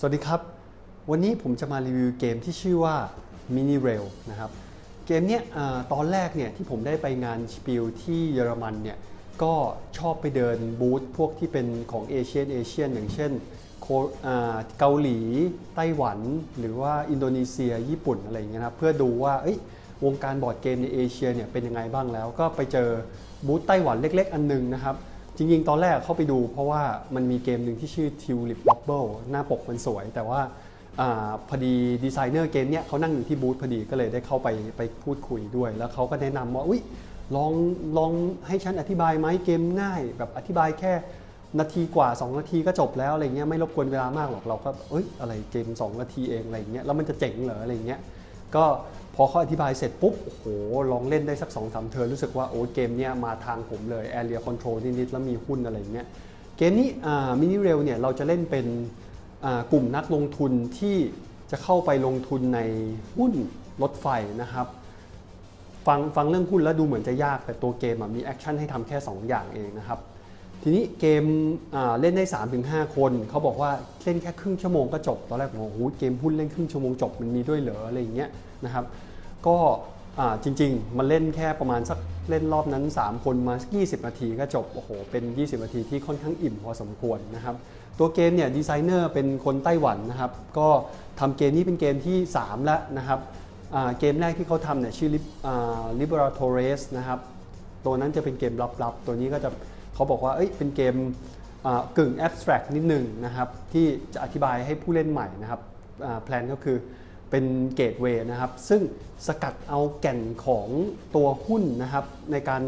สวัสดีครับ วันนี้ผมจะมารีวิวเกมที่ชื่อว่า Mini Rail นะครับ เกมเนี้ยตอนแรกเนี่ยที่ผมได้ไปงานสปิลที่เยอรมันเนี่ยก็ชอบไปเดินบูธพวกที่เป็นของเอเชียนเอเชียนอย่างเช่นเกาหลี ไต้หวัน หรือว่าอินโดนีเซีย ญี่ปุ่นอะไรอย่างเงี้ยนะครับเพื่อดูว่าวงการบอร์ดเกมในเอเชียเนี่ยเป็นยังไงบ้างแล้ว ก็ไปเจอบูธไต้หวันเล็ก ๆ อันหนึงนะครับ จริงๆ ตอนแรกเข้าไปดูเพราะว่ามันมีเกมหนึ่งที่ชื่อ Tulip Bubble หน้าปกมันสวย แต่ว่าอพอดีดีไซเนอร์เกมเนี้ยเขานั่งอยู่ที่บูธพอดีก็เลยได้เข้าไปไปพูดคุยด้วย แล้วเขาก็แนะนำว่าอุ้ยลองลองให้ฉันอธิบายไหมเกมง่าย แบบอธิบายแค่นาทีกว่า 2 นาทีก็จบแล้วอะไรเงี้ยไม่รบกวนเวลามากหรอกเราก็เอ้ยอะไรเกม 2 นาทีเองอะไรเงี้ยแล้วมันจะเจ๋งเหรออะไรเงี้ยก็ พอเขาอธิบายเสร็จปุ๊บ โอ้โห ลองเล่นได้สัก2อสามเทิร์นรู้สึกว่าโอ้เกมเนี้ยมาทางผมเลย Area Control นิดๆแล้วมีหุ้นอะไรเงี้ยเกมนี้มินิเรลเนี่ยเราจะเล่นเป็นกลุ่มนักลงทุนที่จะเข้าไปลงทุนในหุ้นรถไฟนะครับฟังฟังเรื่องหุ้นแล้วดูเหมือนจะยากแต่ตัวเกมมีแอคชั่นให้ทำแค่ 2 อย่างเองนะครับ ทีนี้เกมเล่นได้ 3-5 คน เขาบอกว่าเล่นแค่ครึ่งชั่วโมงก็จบ ตอนแรกผมบอกโอ้โหเกมหุ้นเล่นครึ่งชั่วโมงจบมันมีด้วยเหรออะไรอย่างเงี้ยนะครับ ก็จริง ๆ มันเล่นแค่ประมาณสักเล่นรอบนั้น 3 คนมา 20 นาทีก็จบ โอ้โห เป็น 20 นาทีที่ค่อนข้างอิ่มพอสมควรนะครับ ตัวเกมเนี่ยดีไซเนอร์เป็นคนไต้หวันนะครับ ก็ทำเกมนี้เป็นเกมที่ 3 แล้วนะครับ เกมแรกที่เขาทำเนี่ยชื่อ Liberatores นะครับ ตัวนั้นจะเป็นเกมลับๆ ตัวนี้ก็จะเขาบอกว่าเอ้ยเป็นเกมกึ่ง abstract นิดหนึ่งนะครับ ที่จะอธิบายให้ผู้เล่นใหม่นะครับแพลนก็คือ เป็นเกตเวย์นะครับ ซึ่งสกัดเอาแก่นของตัวหุ้นนะครับ ในการ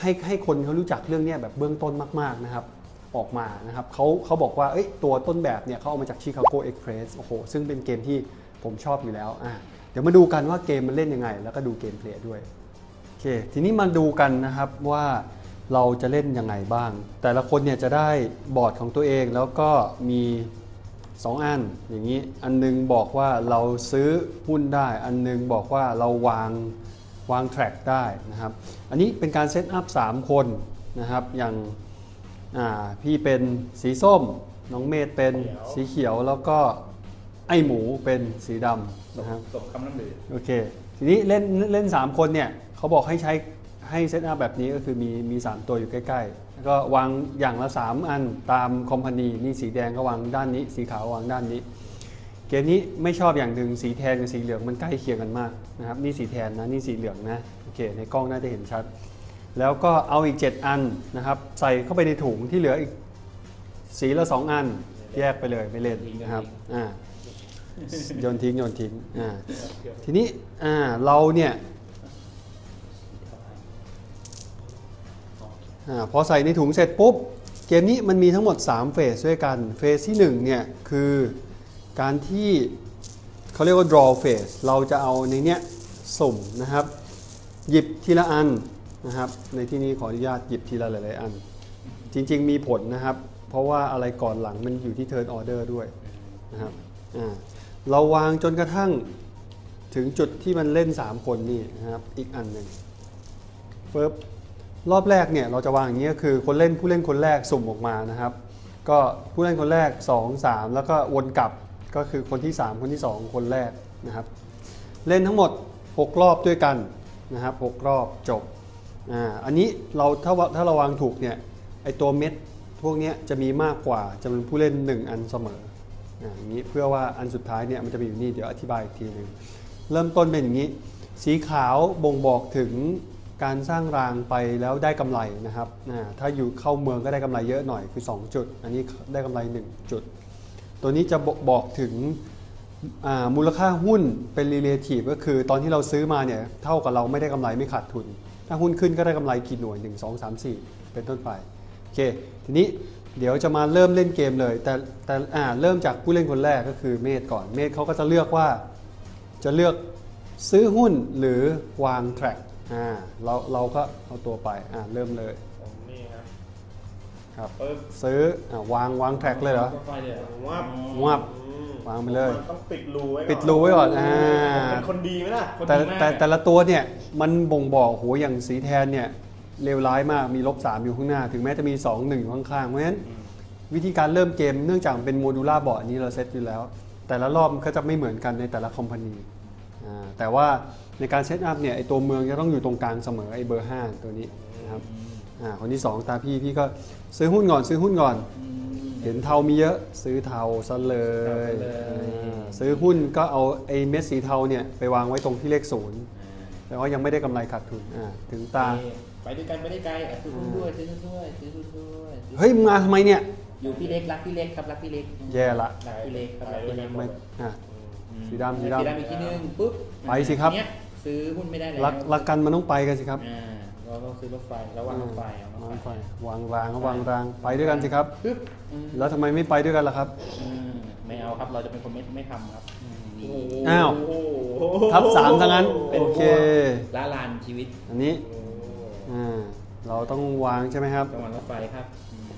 ให้ให้คนเขารู้จักเรื่องนี้แบบเบื้องต้นมาก ๆนะครับ ออกมานะครับเขาเขาบอกว่าเอ้ตัวต้นแบบเนี่ยเขาเอามาจาก Chicago Express โอ้โหซึ่งเป็นเกมที่ผมชอบอยู่แล้วอะเดี๋ยวมาดูกันว่าเกมมันเล่นยังไง แล้วก็ดูเกมเพลย์ด้วยโอเคทีนี้มาดูกันนะครับว่าเราจะเล่นยังไงบ้าง แต่ละคนเนี่ยจะได้บอร์ดของตัวเองแล้วก็มี 2 อันอย่างนี้อันหนึงบอกว่าเราซื้อหุ้นได้ อันหนึงบอกว่าเราวางวางแทร็กได้นะครับอันนี้เป็นการเซตอัพ3คนนะครับอย่างอ่าพี่เป็นสีส้ม น้องเมธเป็นสีเขียวแล้วก็ไอหมูเป็นสีดำนะครับสมคำน้ำลือโอเคทีนี้เล่นเล่น 3 คนเนี่ยเขาบอกให้ใช้ให้เซตอัพแบบนี้ก็คือมีมี 3 ตัวอยู่ใกล้ๆแล้ว ก็วางอย่างละ 3 อันตามคอมพานีนี่สีแดงก็วางด้านนี้ สีขาววางด้านนี้ เกมนี้ไม่ชอบอย่างหนึ่งสีแทนกับสีเหลืองมันใกล้เคียงกันมากนะครับนี่สีแทนนะนี่สีเหลืองนะโอเคในกล้องน่าจะเห็นชัด แล้วก็เอาอีก 7 อันนะครับใส่เข้าไปในถุงที่เหลืออีกสีละ 2 อันแยกไปเลยไม่เล่นนะครับอ่าโยนทิ้งโยนทิ้งอ่าทีนี้อ่าเราเนี่ย อพอใส่ในถุงเสร็จปุ๊บ เกมนี้มันมีทั้งหมด 3 เฟสด้วยกัน เฟสที่1เนี่ยคือการที่เขาเรียกว่า draw phase เราจะเอาในเนี้ยสุ่มนะครับ หยิบทีละอันนะครับ ในที่นี้ขออนุญาตหยิบทีละหลายๆอัน จริง ๆ มีผลนะครับ เพราะว่าอะไรก่อนหลังมันอยู่ที่ turn order ด้วยนะครับเราวางจนกระทั่งถึงจุดที่มันเล่น 3 คนนี่นะครับ อีกอันหนึ่งเฟิบ รอบแรกเนี่ยเราจะวางอย่างนี้ก็คือคนเล่นผู้เล่นคนแรกสุ่มออกมานะครับ ก็ผู้เล่นคนแรก 2 3 แล้วก็วนกลับก็คือคนที่ 3 คนที่ 2 คนแรกนะครับ เล่นทั้งหมด 6 รอบด้วยกันนะครับ6รอบจบอ่าอันนี้เราถ้าถ้าเราวางถูกเนี่ยไอตัวเม็ดพวกนี้จะมีมากกว่าจำนวนผู้เล่น 1 อันเสมออ่าอย่างนี้เพื่อว่าอันสุดท้ายเนี่ยมันจะมีอยู่นี่เดี๋ยวอธิบายอีกทีหนึ่งเริ่มต้นเป็นอย่างนี้ สีขาวบ่งบอกถึง การสร้างรางไปแล้วได้กำไรนะครับถ้าอยู่เข้าเมืองก็ได้กำไรเยอะหน่อยคือ 2 จุด อันนี้ได้กำไร 1 จุด ตัวนี้จะบอกถึงมูลค่าหุ้นเป็น relative ก็คือตอนที่เราซื้อมาเนี่ยเท่ากับเราไม่ได้กำไรไม่ขาดทุน ถ้าหุ้นขึ้นก็ได้กำไรกี่หน่วย 1 2 3 4 เป็นต้นไปโอเคทีนี้เดี๋ยวจะมาเริ่มเล่นเกมเลย แต่แต่เริ่มจากผู้เล่นคนแรกก็คือเมธก่อนเมธเขาก็จะเลือกว่าจะเลือกซื้อหุ้นหรือวางแทร็ก อ่าเราเราก็เอาตัวไปอ่าเริ่มเลยผมนี่ครับครับปึ๊บซื้ออ่าวางวางแทร็กเลยเหรอไฟเลยวับวับ อืมวางไปเลย มันต้องปิดรูไว้ก่อนปิดรูไว้ก่อนอ่าผมเป็นคนดีไหมล่ะคนแต่ดีมากแต่แต่ละตัวเนี่ยมันบ่งบอกโหอย่างสีแทนเนี่ยเลวร้ายมากมีลบ3อยู่ข้างหน้า ถึงแม้จะมี 2 1 อยู่ข้างๆเพราะฉะนั้น วิธีการเริ่มเกมเนื่องจากมันเป็นโมดูล่าบอร์ดนี้เราเซตอยู่แล้ว แต่ละรอบมันก็จะไม่เหมือนกันในแต่ละคอมพานีอ่าแต่ว่า ในการเซตอัพเนี่ยไอตัวเมืองจะต้องอยู่ตรงกลางเสมอไอเบอร์ 5 ตัวนี้นะครับอ่าคนที่ 2 ตาพี่พี่ก็ซื้อหุ้นก่อนซื้อหุ้นก่อนอืมเห็นเทามีเยอะซื้อเทาซะเลยซื้อเทาซะเลยอ่าซื้อหุ้นก็เอาไอ้เม็ดสีเทาเนี่ยไปวางไว้ตรงที่เลขศูนย์แต่ว่ายังไม่ได้กำไรขาดทุนอ่าถึงตา ไปด้วยกันไปได้ไกลอะซื้อหุ้นด้วยซื้อหุ้นด้วยซื้อหุ้นด้วยซื้อเฮ้ยมึงมาทำไมเนี่ย อยู่พี่เล็กรักพี่เล็กครับรักพี่เล็กแย่ละรักพี่เล็กครับรักพี่เล็กไม่อะอืมสีดำสีดำสีดำอีกทีนึงปุ๊บไปสิครับทีเนี้ย ซื้อหุ้นไม่ได้แล้วรักรักกันมันต้องไปกันสิครับอ่าเราต้องซื้อรถไฟแล้ววางรถไฟเอาวางรถไฟไฟวางรางก็วางรางไปด้วยกันสิครับปึ๊บอืมแล้วทำไมไม่ไปด้วยกันล่ะครับอืมไม่เอาครับเราจะเป็นคนไม่ไม่ทำครับอืมนี่อ้าวโอ้โหทับสามทั้งนั้นเป็นโอเคละลานชีวิต อันนี้โอ้โหอ่าเราต้องวางใช่ไหมครับจังหวัดรถไฟครับอืม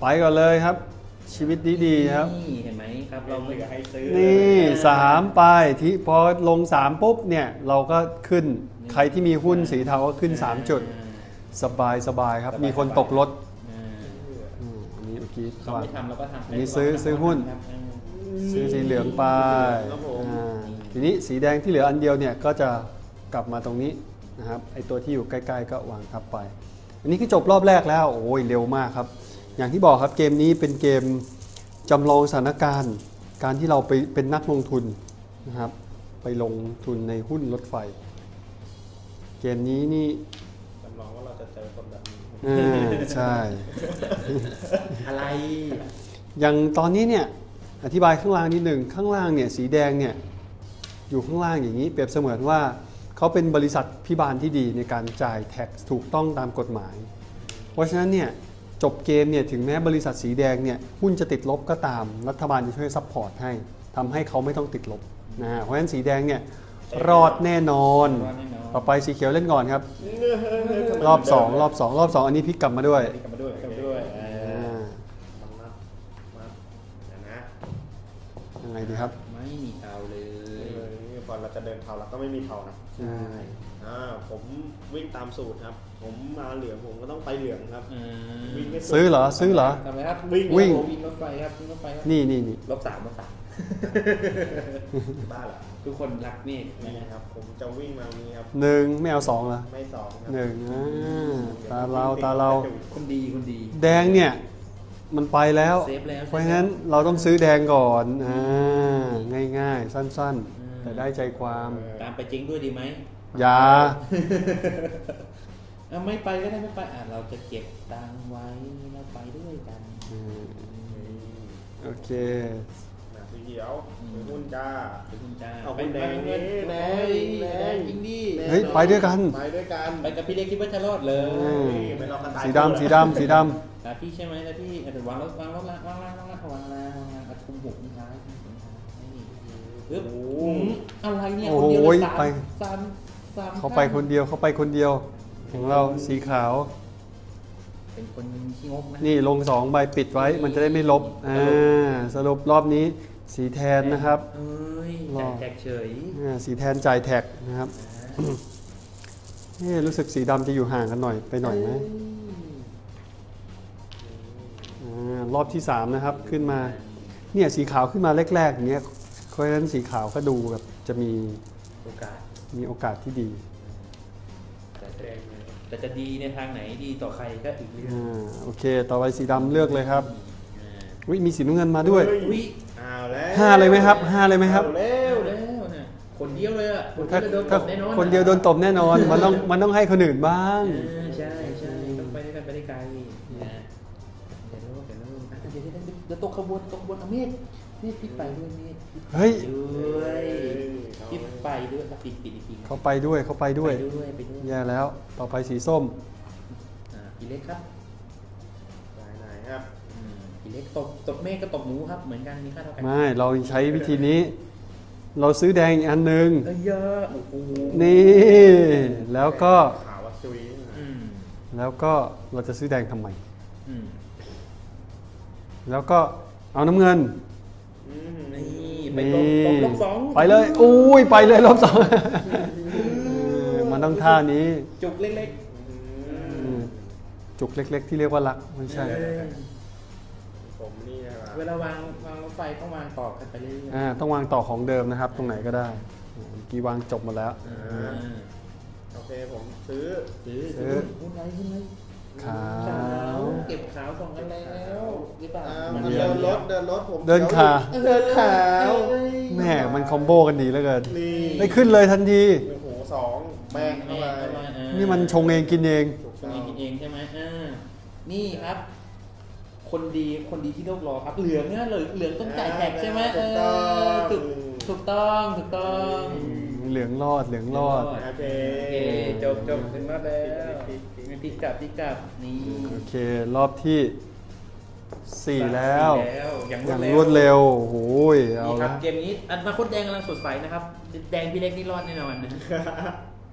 ไปก่อนเลยครับ ชีวิตดีๆครับ นี่เห็นไหมครับเราเราไม่ไม่อยากให้ซื้อนี่สามไปที่พอลง3ปุ๊บเนี่ยเราก็ขึ้นใครที่มีหุ้นสีเทาก็ขึ้น 3 จุด สบายสบายครับ มีคนตกรถอ่าอืมอันนี้เมื่อกี้เขาไม่ทำเราก็ทำอันนี้ซื้อซื้อหุ้นครับอ่าซื้อสีเหลืองไปครับผมอ่าทีนี้สีแดงที่เหลืออันเดียวเนี่ยก็จะกลับมาตรงนี้นะครับไอตัวที่อยู่ใกล้ ๆ ก็วางทับไป อันนี้คือจบรอบแรกแล้วโอ้ยเร็วมากครับ อย่างที่บอกครับเกมนี้เป็นเกมจำลองสถานการณ์ การที่เราไปเป็นนักลงทุนนะครับ ไปลงทุนในหุ้นรถไฟ เกมนี้นี่จำลองว่าเราจะเจอคนแบบนี้อ่าใช่ อะไร อย่างตอนนี้เนี่ยอธิบายข้างล่างนิดหนึ่งข้างล่างเนี่ยสีแดงเนี่ยอยู่ข้างล่างอย่างนี้เปรียบเสมือนว่าเขาเป็นบริษัทพิบาลที่ดีในการจ่ายแท็กถูกต้องตามกฎหมาย เพราะฉะนั้นเนี่ย จบเกมเนี่ยถึงแม้บริษัทสีแดงเนี่ยหุ้นจะติดลบก็ตาม รัฐบาลจะช่วยซัพพอร์ตให้ทำให้เขาไม่ต้องติดลบนะฮะเพราะฉะนั้นสีแดงเนี่ยรอดแน่นอนรอดแน่นอนต่อไปสีเขียวเล่นก่อนครับ รอบ 2 รอบ 2 รอบ 2 อันนี้พลิกกลับมาด้วยกลับมาด้วยกลับมาด้วยเอออ่ามันนับมาเดี๋ยวนะยังไงดีครับ ก่อนเราจะเดินเทาเราก็ไม่มีเทานะใช่อ่าผมวิ่งตามสูตรครับ ผมมาเหลืองผมก็ต้องไปเหลืองครับอืมวิ่งให้สุดซื้อเหรอซื้อเหรอ ทำอะไรครับวิ่งวิ่ง วิ่งรถไฟครับวิ่งรถไฟครับนี่นี่นี่ลบสามลบสามบ้าเหรอทุกคนรักเมฆนี่นะคครับรับ ผมจะวิ่งมานี้ครับหนึ่งไม่เอาสองเหรอไม่สองครัหนึ่งอ่าตาเราตาเรา คนดีคนดี แดงเนี่ยมันไปแล้ว เซฟแล้ว เพราะฉะนั้นเราต้องซื้อแดงก่อนอ่าง่ายๆ สั้นๆ แต่ได้ใจความตามไปจริงด้วยดีไหมอย่าอะไม่ไปก็ได้ไม่ไปอะเราจะเก็บตังค์ไว้เราไปด้วยกันอืมโอเคหนาสีเขียวซื้อหุ้นจ้าไปคุณจ้าเอาไปหุ้นแดงไปนี่แดงโอ้ยแดแดงงจริงดิเฮ้ยไปด้วยกันไปด้วยกันไปกับพี่เล็กคิดว่าจะรอดเลยอืมนี่ไปรอกระต่ายสีดำสีดำสีดแต่พี่ใช่ไหมแต่พี่เดี๋ยววางรถวางรถละวางล่างวางล่างวางล่างวางล่างอะคุมหุบคุมท้ายคุมหุบคุมท้ายนี่ ปึ๊บอืมอะไรเนี่ยคนเดียวเลยสามสามสามำเขาไปคนเดียวเขาไปคนเดียว ของเราสีขาว เป็นคนขี้งกนะนี่ลงสองใบปิดไว้มันจะได้ไม่ลบอ่าสรุปรอบนี้สีแทนนะครับเอ้ยรอแจกเฉยอ่าสีแทนจ่ายแท็กนะครับนี่รู้สึกสีดำจะอยู่ห่างกันหน่อยไปหน่อยไหมอ่ารอบที่ 3 นะครับขึ้นมา เนี่ยสีขาวขึ้นมาแรกๆอย่างเงี้ยเพ ราะฉะนั้นสีขาวก็ดูแบบจะมีโอกาสมีโอกาสที่ดีแต่จะแต่จะดีในทางไหนดีต่อใครก็อีกเรื่องอ่าโอเค ต่อไปสีดำเลือกเลยครับอ่าวิมีสีน้ำเงินมาด้วยเฮ้อุ้ยเอาแล้วห้าเลยไหมครับห้าเลยไหมครับอาแล้เร็ววแล้วนะคนเดียวเลยอะคนเดีถ้ายวเลยโดนตถ้าบแน่นอนคนเดียวโดนตบแน่นอน มันต้องมันต้องให้คนอื่นบ้างเออใช่ใช่ต้องไปด้วยกันไปได้ไกลนะเดี๋ยวรู้เดี๋ยวรู้อะเดี๋ยวเดี๋ยวเดี๋ยวเดี๋ยวตกขบวนตกขบวนเอาเมฆเมฆพี่ไปด้วยเมฆพี่ไป เฮ้ยด้วยพี่ไปด้วยอะปิดปิดอีกทีเขาไปด้วยเขาไปด้วยไปด้วยไปด้วยแย่แล้ว ต่อไปสีส้มอ่าพี่เล็กครับไหนๆครับอืมพี่เล็กตบตบเมฆก็ตบหมูครับเหมือนกันมีค่าเท่ากันไม่เราใช้วิธีนี้ เราซื้อแดงอีกอันหนึ่งเอ้ยเยอะโอ้โหนี่ แล้วก็ขาววัซุยอืมแล้วก็เราจะซื้อแดงทำไม อืมแล้วก็เอาน้ำเงิน อืมนี่ ไปตบตบลบสองไปเลย อุ้ยไปเลยลบสองเออมันต้องท่านี้ จุกเล็กอืมจุกเล็ก ๆ ที่เรียกว่ารักไม่ๆใช่เออผมนี่นะครับเวลาวางวางรถไฟต้องวางต่อกันไปเรื่อยๆอ่าต้องวางต่อของเดิมนะครับ ตรงไหนก็ได้อ่าเมื่อกี้วางจบหมดแล้วอ่าโอเคผมซื้อซื้อซื้ซื้ออหุ้นไรหุ้นไร ขาขาววเก็บขาวสองอันแล้วหรือเปล่าอ่ามัมันเดียเดิวนรถเดินรถผมเดินขา เดินขาวแหมมันคอมโบกันดีเหลือเกินนี่ได้ขึ้นเลยทันที โอ้โหสองแบ่งเข้าไปอ่านี่มันชงเองกินเองถูกชต้งอเองงกินเองใช่ไหมอ่านี่ครับ คนดีคนดีที่โลกรอครับ เหลืองเนี่ยเหลืองเหลืองต้องจ่ายแท็กใช่ไหมเอถูกต้องอถูกถูกต้องถูกต้องเหลืองรอดเหลืองรอดโอเคโอเคจบจบถึงรอบแล้ว ติ๊กติ๊กติ๊กติ๊กกลับติ๊กกลับนี่โอเค รอบที่สี่แล้วสี่แล้วอย่างอย่างรวดเร็รววดเร็วโอ้ยเอานี่ครัละบเกมนี้อันมาคตแดงกำลังสดใสนะครับ แดงพี่เล็กนี่รอดแน่นอนนะ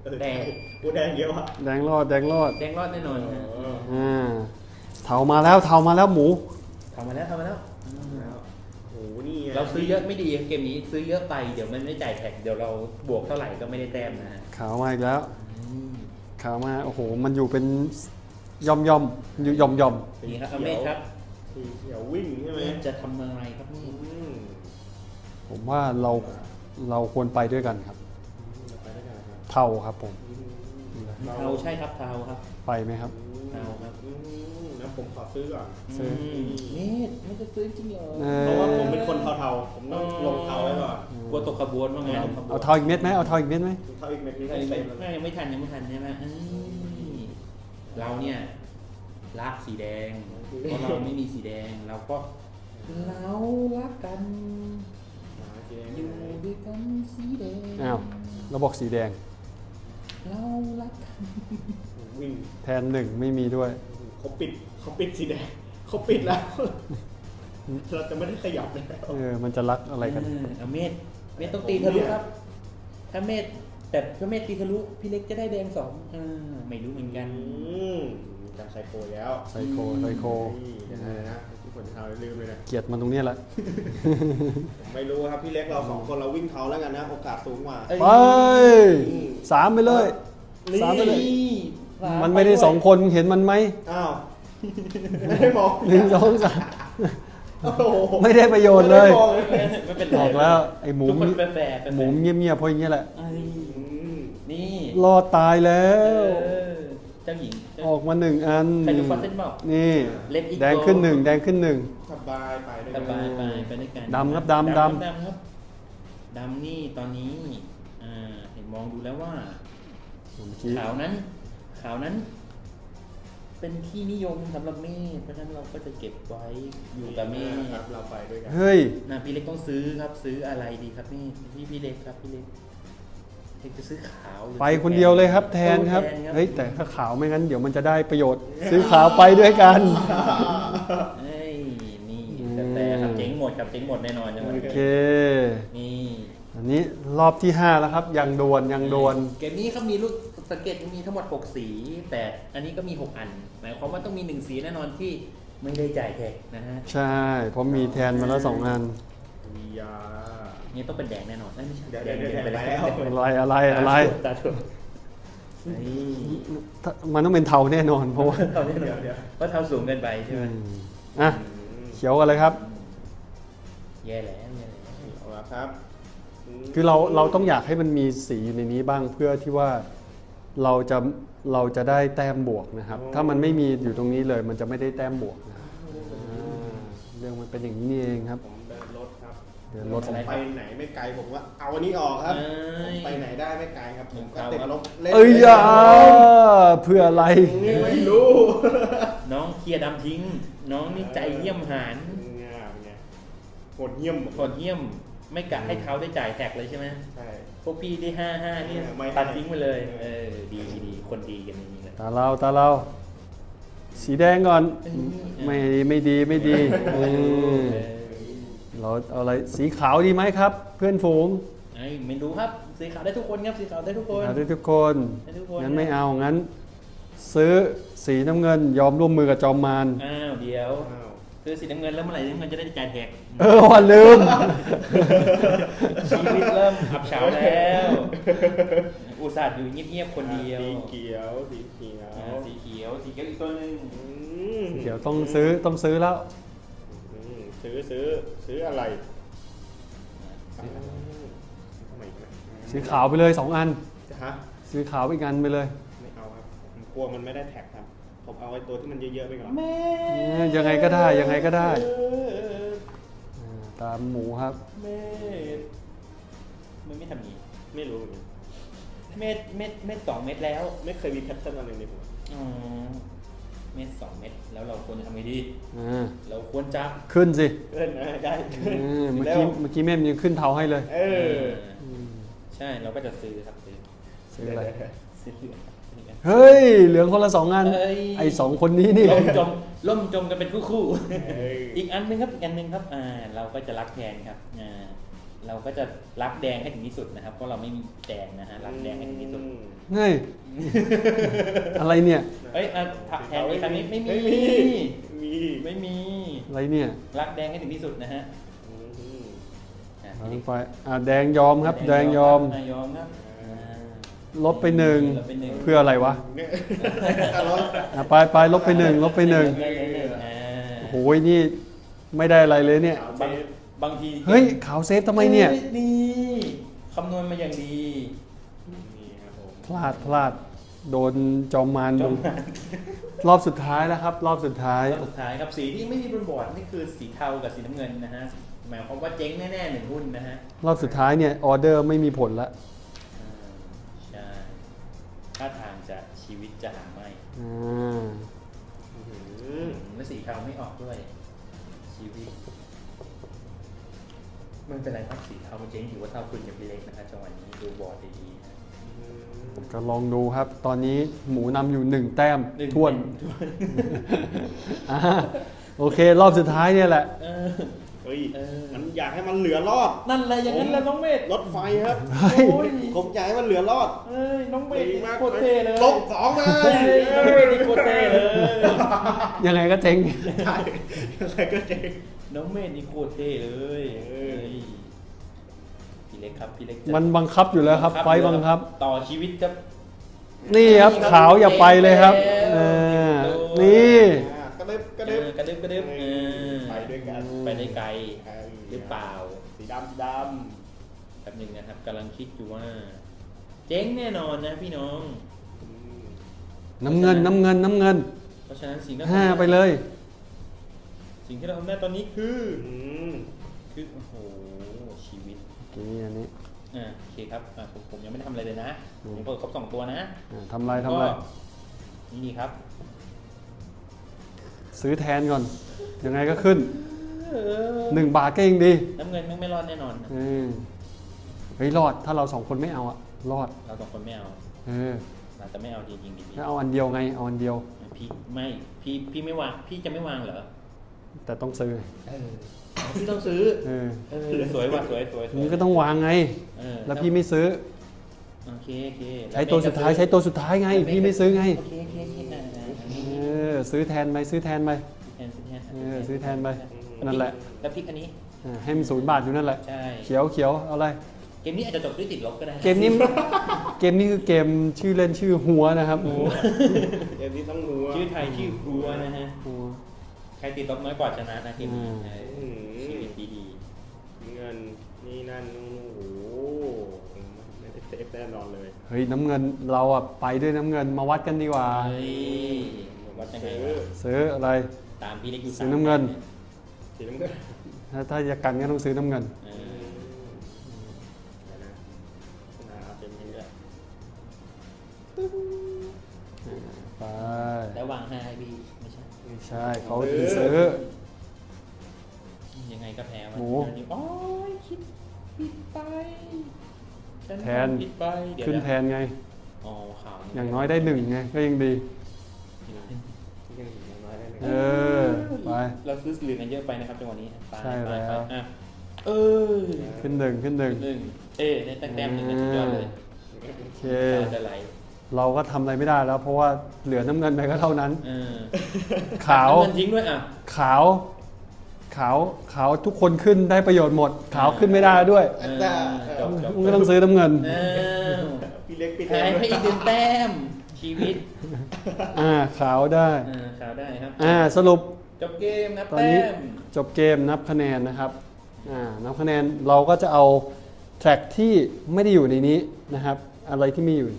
เออแดงกูแดงเยอะอะแดงรอดแดงรอดแดงรอดแน่นอนนะเอออ่าเทามาแล้วเทามาแล้วหมูทำมาแล้วทำมาแล้วแล้วโอ้โหนี่ไงเราซื้อเยอะไม่ดีเกมนี้ซื้อเยอะไปเดี๋ยวมันไม่จ่ายแท็กเดี๋ยวเราบวกเท่าไหร่ก็ไม่ได้แต้มนะฮะขาวมาอีกแล้ว ขาวมาโอ้โห มันอยู่เป็นย่อมย่อมอยู่ย่อมย่อมนี่ครับอเมฆครับสีเขียววิ่งใช่ไหมจะทำอะไรครับนี่อืมผมว่าเราเราควรไปด้วยกันครับไปด้วยกันนะครับเทาครับผม อืมเทาใช่ครับเทาครับ ไปไหมครับเอาครับ อืมนะ ผมขอซื้อก่อนซื้อมนี่ไม่จะซื้อจริงเหรอเออเพราะว่าผมเป็นคนเทาๆผมต้องลงเทาไว้ก่อนกลัวตกขบวนว่าไงเอาเทาอีกเม็ดไหมเอาเทาอีกเม็ดไหมเทาอีกเม็ดนี้ไม่ให้เต็มแล้วไม่ยังไม่ทันยังไม่ทันใช่ไหมเอ้ยเราเนี่ยรักสีแดงเพราะเราไม่มีสีแดงเราก็เรารักกันอยู่ด้วยกันสีแดงอ้าวเราบอกสีแดงเรารักกันวิ่งแทนหนึ่งไม่มีด้วย เขาปิดเขาปิดสีแดงเขาปิดแล้ว เราจะไม่ได้ขยับแล้วเออมันจะรักอะไรกันเออเอาเมธเมธต้องตีทะลุครับ ถ้าเมธแต่ถ้าเมธตีทะลุพี่เล็กจะได้แดงสองเออไม่รู้เหมือนกันอืมมีการใช้โคแล้วไซโคไซโคนี่ยังไงนะที่คนเทาลืมเลยนะเกลียดมันตรงเนี้ยแหละผมไม่รู้ครับพี่เล็กเราสองคนเราวิ่งเทาแล้วกันนะ โอกาสสูงกว่าเอ้ยไปสามไปเลยสามไปเลยสา มันไม่ได้ปวยสองคนเห็นมันไหมอ้าวไม่ได้มองหนึ่งสองสามโอ้โหไม่ได้ประโยชน์เลยไม่ได้มองเลยไม่เป็นบไรอกแล้วไอ้หมูทุกคนแฝงแฝงหมูเงียบๆเพราะอย่างเงี้ยแหละเอ้ยอืมนี่รอดตายแล้วเออเจ้าหญิงเจ้าออกมาหนึ่งอันใครดูฟอสเซนบอกนี่ Let it go แดงขึ้นหนึ่งแดงขึ้นหนึ่งสบายไปด้วยสกันบายไปไปด้วยกันดำครับดำดำดำครับดำนี่ตอนนี้อ่าเห็นมองดูแล้วว่าเมื่อกี้ขาวนั้นขาวนั้น เป็นที่นิยมสำหรับเมฆเพราะฉะนั้นเราก็จะเก็บไว้อยู่กับเมฆครับเราไปด้วยกันเฮ้ยนะพี่เล็กต้องซื้อครับซื้ออะไรดีครับนี่พี่พี่เล็กครับพี่เล็กเล็กจะซื้อขาวหรือไปคนเดียวเลยครับ แทนครับแทนเฮ้ยแต่ถ้าขาวไม่งั้นเดี๋ยวมันจะได้ประโยชน์ ซื้อขาวไปด้วยกันเอ้ยนี่อืมแต่ครับเจ๊งหมดครับเจ๊งหมดแน่นอนจังหวะโอนี้เค นี่อันนี้รอบที่ 5 แล้วครับ ยังดวนยังดวนเกมนี้เขามีลูก สังเกตมีทั้งหมด 6 สี แต่อันนี้ก็มี 6 อัน หมายความว่าต้องมี 1 สีแน่นอนที่ไม่ได้จ่ายแท็กนะฮะ ใช่ เพราะมีแทนมาแล้วสองอันมียา นี่ต้องเป็นแดงแน่นอนเอ้ยไม่ใช่เดี๋ยวแดงเดี๋ยวไปเดี๋ยวแล้วไปแล้ว อะไรอะไรอะไรตาถูกนี่ถ้ามันต้องเป็นเทาแน่นอนเพราะว่าเท่านี้เดียวเดียวเพราะเท่าสูงเกินไปใช่ไหมอืมอะเขียวกันเลยครับ แย่แล้วแย่แล้วเอาละครับมคือเราเราต้องอยากให้มันมีสีอยู่ในนี้บ้างเพื่อที่ว่า เราจะเราจะได้แต้มบวกนะครับ ถ้ามันไม่มีอยู่ตรงนี้เลย มันจะไม่ได้แต้มบวกนะครับอ่าเรื่องมันเป็นอย่างนี้นี่เองครับผมเดินรถครับเดี๋ยวรถ ผมไปไหนไม่ไกลผมว่าเอาอันนี้ออกครับ เอ้ผมยไปไหนได้ไม่ไกลครับ ผมก็เอาติดครับลบเล่นเอ้ยอยาเพื่ออะไรไม่รู้น้องเคลียร์ดำทิ้ง น้องนี่ใจเยี่ยมหานงามไงโหดเยี่ยมโหดเยี่ยมไม่กะให้เขาได้จ่ายแท็กเลยใช่ไหมใช่ พวกพี่ได้ห้าห้านี่ไม่ให้ตัดทิ้งไปเลย เออดีดีคนดีกันจริงๆเลยตาเราตาเราสีแดงก่อน ไม่ไม่ดีไม่ดีเออเราเอาอะไรสีขาวดีไหมครับ เพื่อนฝูงไอ้ไม่รู้ครับ สีขาวได้ทุกคนครับสีขาวได้ทุกคนเอาได้ทุกคนได้ทุกคนงั้นไม่เอางั้น ซื้อสีน้ำเงินยอมร่วมมือกับจอมมารอ้าวเดี๋ยว อ้าวคือสีน้ำเงินแล้วเมื่อไหร่น้ำเงินจะได้จ่ายแท็กเออว่าลืม ชีวิตเริ่มอับเฉาแล้ว อุตส่าห์อยู่เงียบๆคนเดียว สีเขียว สีเขียวอ่าสีเขียว สีเขียวอีกตัวหนึงอืมเดี๋ยวต้องซื้อต้องซื้อแล้วอืซื้อซื้อซื้ออะไรซื้ออะไรทำไมอีกนะสีขาวไปเลยสองอันจะฮะ สีขาวอีกอันไปเลย ไม่เอาครับผมกลัวมันไม่ได้แท็กครับ ผมเอาไอ้ตัวที่มันเยอะๆไปก่อนแม่เอ้ยยังไงก็ได้ยังไงก็ได้เอออ่าตามหมูครับ เม็ดมันไม่ทำอย่างนี้ไม่รู้เหมือนกันเม็ดเม็ดเม็ดสองเม็ดแล้วไม่เคยมีแพทเทิร์นอะไรในหัวอ๋อเม็ดสองเม็ดแล้วเราควรจะทำไงดี อ่า เราควรจะขึ้นสิเกินนะได้เกินเออเมื่อแล้วกี้เมื่อกี้แม่มยังขึ้นเทาให้เลยเออมใช่เราก็จะซื้อครับซื้อซื้ออะไร ซื้อ เหลืองซื้อเหลืองเฮ้ย เหลืองคนละสองอันเอ้ย ไอสองคนนี้นี่ ล่มจมล่มจมกันเป็นคู่เอ้ยๆอีกอันหนึงครับอีกอันหนึงครับอ่าเราก็จะรักแดงครับอ่าเราก็จะรักแดงให้ถึงที่สุดนะครับเพราะเราไม่มีแดงนะฮะรักแดงให้ถึงที่สุดเฮ้ย อะไรเนี่ย เอ้ยอะแทนนี้ครั้งนี้ไม่มีไม่มีมีไม่มีอะไรเนี่ยรักแดงให้ถึงที่สุดนะฮะอืมอะเอาลงไปอ่าแดงยอมครับ แดงยอมะยอมครับอ่า ลบไปหนึ่งลบไปหนึ่ง เพื่ออะไรวะเนี่ยตลอดอะไปไปลบไปหนึ่งลบไปหนึ่งลบไปหนึ่งอ่าโอ้โหนี่ไม่ได้อะไรเลยเนี่ย บางบางทีเฮ้ยขาวเซฟทำไมเนี่ยอ้นี่คำนวณมาอย่างดีนี่ครับผมพลาดพลาดโดนจอมมารจดูบมารอบสุดท้ายแล้วครับ รอบสุดท้าย แล้วสุดท้ายครับสีที่ไม่มีบนบอร์ดนี่คือสีเทากับสีน้ำเงินนะฮะหมายความว่าเจ๊งแน่ๆหนึ่งหุ้นนะฮะรอบสุดท้ายเนี่ยออเดอร์ไม่มีผลละอ่าใช่ ถ้าทางจะชีวิตจะหาไม่อ่าอืมและสีเทาไม่ออกด้วย ชีวิตไม่เป็นไรครับสีเทามันเจ๊งถือว่าเท่าคุณกับพี่เล็กนะฮะจังหวะนี้ดูบอร์ดดีๆนะก็ลองดูครับ ตอนนี้หมูนำอยู่หนึ่งแต้มหนึ่งทวนทวนอ่าโอเค รอบสุดท้ายเนี่ยแหละ เออ เฮ้ยเออมันอยากให้มันเหลือรอด นั่นแหละอย่างนั้นแหละน้องเมธรถไฟครับโอ้ยผมอยากให้มันเหลือรอดเอ้ยน้องเมธดีนี่มากโคตรเท่เลยลบสองเลเฮ้ยยน้องเมธนี่โคตรเท่เลย ยังไงก็เจ๊งใช่อะไรก็เจ๊งน้องเมธนี่โคตรเท่เลยเออเฮ้ยพี่เล็กครับพี่เล็กจะมันบังคับอยู่แล้วครับ ไฟบังคับ ต่อชีวิตครับนี่ครับขาวอย่าไปเลยครับเออนี่อ่ากระดึบกระเอดึบอกระดึบกระดึบเออ ไปด้วยกันไปได้ไกลเออหรือเปล่า สีดำสีดแป๊บหนึงนะครับกำลังคิดอยู่ว่า เจ๊งแน่นอนนะพี่น้องำอืมน้ำเงินน้ำเงินน้ำเงิน เพราะฉะนั้นสิ่งที่ห้าไปเลย สิ่งที่เราทำได้ตอนนี้คืออืมคือโอ้โหชีวิตโอเคอันนี้อ่าโอเคครับอ่าผมผมยังไม่ได้ทำอะไรเลยนะอืผมมเปิดครบสองตัวนะอ่าทำไรทำไรก็นี่นี่ครับ ซื้อแทนก่อน ยังไงก็ขึ้น หนึ่งบาทก็ยังดี น้ำเงินแม่งไม่รอดแน่นอนเออเฮ้ยรอดถ้าเราสองคนไม่เอาอะรอดเราสองคนไม่เอาเออเราจะไม่เอาจริงๆดิพี่ถ้าเอาอันเดียวไงเอาอันเดียวพี่ไม่พี่พี่ไม่วางพี่จะไม่วางเหรอแต่ต้องซื้อเออพี่ต้องซื้อเออเออสวยว่ะสวยสวยสวยนี่ก็ต้องวางไงเออแล้วพี่ไม่ซื้อโอเคโอเคใช้ตัวสุดท้ายใช้ตัวสุดท้ายไง พี่ไม่ซื้อไงโอเคโอเคโอเคอ่าอ่าอันเอนี้อซื้อแทนไปซื้อแทนไปแทนซื้อแทนเออซื้อแทนไป นั่นแหละ แล้วพริกอันนี้อ่าให้มันศูนย์บาทอยู่นั่นแหละ ใช่เขียวเขียวเอาอะไร เกมนี้อาจจะจบด้วยติดลบก็ได้เกมนี้ เกมนี้คือเกมชื่อเล่นชื่อหัวนะครับหัวเดี๋ยวนี้ต้องรู้ว่าชื่อไทยชื่อครัวนะฮะหัวใครติดลบน้อยกว่าชนะนะเกมนี้อืมเอออืมชีวิตดีเงินนี่นั่นนู่นโอ้โหไม่ได้เซฟแน่นอนเลยเฮ้ยน้ำเงินเราอะไปด้วยน้ำเงินมาวัดกันดีกว่า ๆเฮ้ยวัดยังไงวะซื้ออะไรตามพี่เล็กอยู่สีน้ำเงินสี น้ำเงินถ้าถ้าจะกันก็ต้องซื้อน้ำเงินเออือมเดี๋ยวนะนาเป็นอย่างนี้แหละไปแล้ววางห้าให้พี่ไม่ใช่ ไม่ใช่เขาถึงซื้อ ยังไงก็แพ้วะหมูเดี๋ยวโอ้ยคิดผิดไปฉัแทน ผิดไปเดี๋ยวขึ้นนะแทนไง อ๋อข่าวอย่างน้อยได้หนึ่งไงก็ยังดี ยังอย่างน้อยได้ เลยเออไป เราซื้อเหลืองกันเยอะไปนะครับจังหวะนี้ไปใช่ไปแล้วไปอะเออขึ้นหนึ่งขึ้นหนึ่งหนึ่งเอ๊ะได้ตั้งแต้มหนึ่งนะสุดยอดเลยโอเคตาจะไหลเราก็ทำอะไรไม่ได้แล้ว เพราะว่าเหลือน้ำเงินไปก็เท่านั้น เออขาว ตัดน้ำเงินทิ้งด้วยอะ ขาว ขาว ขาวทุกคนขึ้นได้ประโยชน์หมด ขาวขึ้นไม่ได้ด้วยเออจบจบ มึงก็ต้องซื้อน้ำเงินเออพี่เล็กปิดแพ้ให้อีกหนึ่งแต้ม ชีวิตอ่าขาวได้เออข่าวได้ครับอ่าสรุปจบเกมนับตอนแต้นี้มจบเกมนับคะแนนนะครับอ่านับคะแนนเราก็จะเอาแทร็กที่ไม่ได้อยู่ในนี้นะครับ อะไรที่มีอยู่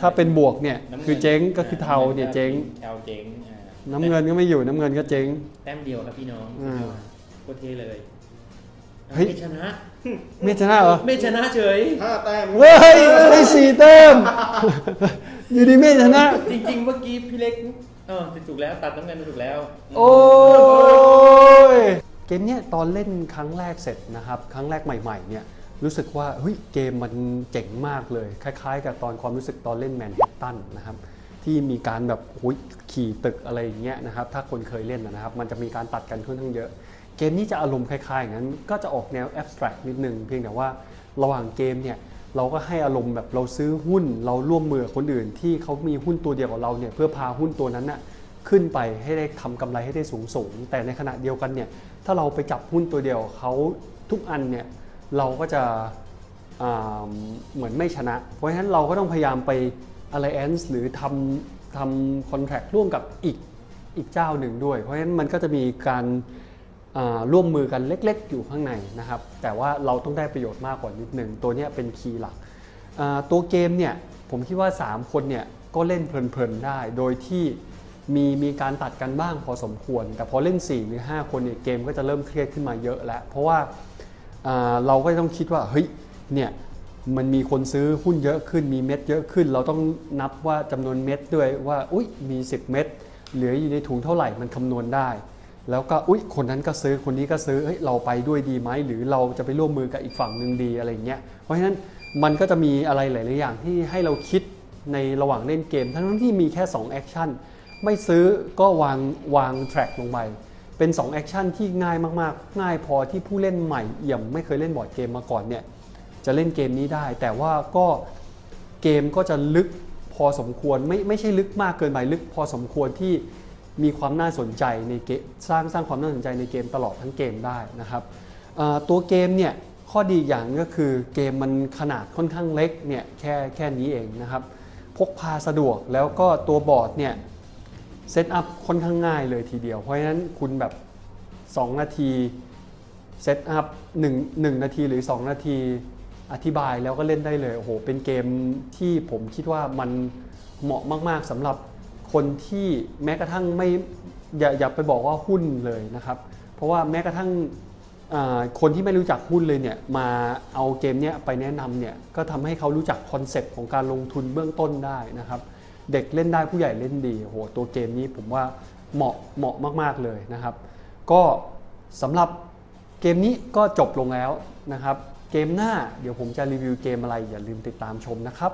ถ้าเป็นบวกเนี่ยน้ำงินคือเจ๊งก็คือเทาเนี่ยเจ๊ง เทาเจ๊งอ่าน้ำเงินก็ไม่อยู่น้ำเงินก็เจ๊ง แต้มเดียวครับพี่น้องอ่าโคตรเท่เลยเฮ้ยไม่ชนะ ไม่ชนะเหรอ ไม่ชนะเฉย ห้าแต้มเฮ้ยได้สี่เต็มอยู่ดีไม่ชนะ จริง ๆ เมื่อกี้พี่เล็กเออถูกแล้วตัดน้ำเงินมาถูกแล้ว โอ้ย เกมเนี้ยตอนเล่นครั้งแรกเสร็จนะครับ ครั้งแรกใหม่ ๆ เนี่ย รู้สึกว่าเฮ้ยเกมมันเจ๋งมากเลย คล้าย ๆ กับตอนความรู้สึกตอนเล่นแมนฮัตตันนะครับ ที่มีการแบบหุยขี่ตึกอะไรอย่างเงี้ยนะครับ ถ้าคนเคยเล่นนะครับ มันจะมีการตัดกันค่อนข้างเยอะ เกมนี้จะอารมณ์คล้ายๆอย่างนั้น ก็จะออกแนวแอบสแตรกนิดนึง เพียงแต่ว่าระหว่างเกมเนี่ยเราก็ให้อารมณ์แบบเราซื้อหุ้นเราร่วมมือคนอื่น ที่เขามีหุ้นตัวเดียวกับเราเนี่ยเพื่อพาหุ้นตัวนั้นน่ะขึ้นไปให้ได้ทำกำไรให้ได้สูงสูงๆแต่ในขณะเดียวกันเนี่ยถ้าเราไปจับหุ้นตัวเดียวเขาทุกอันเนี่ยเราก็จะเหมือนไม่ชนะ เพราะฉะนั้นเราก็ต้องพยายามไป alliance หรือทำทำ contract ร่วมกับอีกอีกเจ้าหนึ่งด้วย เพราะฉะนั้นมันก็จะมีการ ร่วมมือกันเล็กๆ อยู่ข้างในนะครับ แต่ว่าเราต้องได้ประโยชน์มากกว่านิดนึงตัวนี้เป็นคีย์หลักตัวเกมเนี่ยผมคิดว่า 3 คนเนี่ยก็เล่นเพลินๆได้ โดยที่มีมีการตัดกันบ้างพอสมควร แต่พอเล่น 4 หรือ 5 คนเนี่ยเกมก็จะเริ่มเครียดขึ้นมาเยอะแล้ว เพราะว่าเราก็ต้องคิดว่าเฮ้ยเนี่ยมันมีคนซื้อหุ้นเยอะขึ้นมีเม็ดเยอะขึ้น เราต้องนับว่าจำนวนเม็ดด้วยว่าอุ้ยมี 10 เม็ดเหลืออยู่ในถุงเท่าไหร่มันคำนวณได้ แล้วก็อุ้ยคนนั้นก็ซื้อคนนี้ก็ซื้อเฮ้ยเราไปด้วยดีไหมหรือเราจะไปร่วมมือกับอีกฝั่งหนึ่งดีอะไรเงี้ยเพราะฉะนั้นมันก็จะมีอะไรหลาย ๆ อย่างที่ให้เราคิดในระหว่างเล่นเกม ทั้งที่มีแค่2แอคชั่นไม่ซื้อก็วางวางแทร็กลงไปเป็น2แอคชั่นที่ง่ายมาก ๆ ง่ายพอที่ผู้เล่นใหม่เอี่ยมไม่เคยเล่นบอร์ดเกมมาก่อนเนี่ยจะเล่นเกมนี้ได้ แต่ว่าก็เกมก็จะลึกพอสมควรไม่ไม่ใช่ลึกมากเกินไปลึกพอสมควรที่ มีความน่าสนใจในเกมสร้างสร้างความน่าสนใจในเกมตลอดทั้งเกมได้นะครับตัวเกมเนี่ยข้อดีอีกอย่างก็คือเกมมันขนาดค่อนข้างเล็กเนี่ยแค่แค่นี้เองนะครับพกพาสะดวกแล้วก็ตัวบอร์ดเนี่ยเซตอัพค่อนข้างง่ายเลยทีเดียว เพราะฉะนั้นคุณแบบ 2 นาทีเซตอัพ1 1นาทีหรือ 2 นาทีอธิบายแล้วก็เล่นได้เลยโอ้โหเป็นเกมที่ผมคิดว่ามันเหมาะมาก ๆสำหรับ คนที่แม้กระทั่งไม่อย่าอย่าไปบอกว่าหุ้นเลยนะครับ เพราะว่าแม้กระทั่งคนที่ไม่รู้จักหุ้นเลยเนี่ยมาเอาเกมเนี้ยไปแนะนำเนี่ยก็ทำให้เขารู้จักคอนเซปต์ของการลงทุนเบื้องต้นได้นะครับเด็กเล่นได้ผู้ใหญ่เล่นดีโอ้โหตัวเกมนี้ผมว่าเหมาะเหมาะมาก ๆ เลยนะครับ ก็สำหรับเกมนี้ก็จบลงแล้วนะครับ เกมหน้าเดี๋ยวผมจะรีวิวเกมอะไรอย่าลืมติดตามชมนะครับ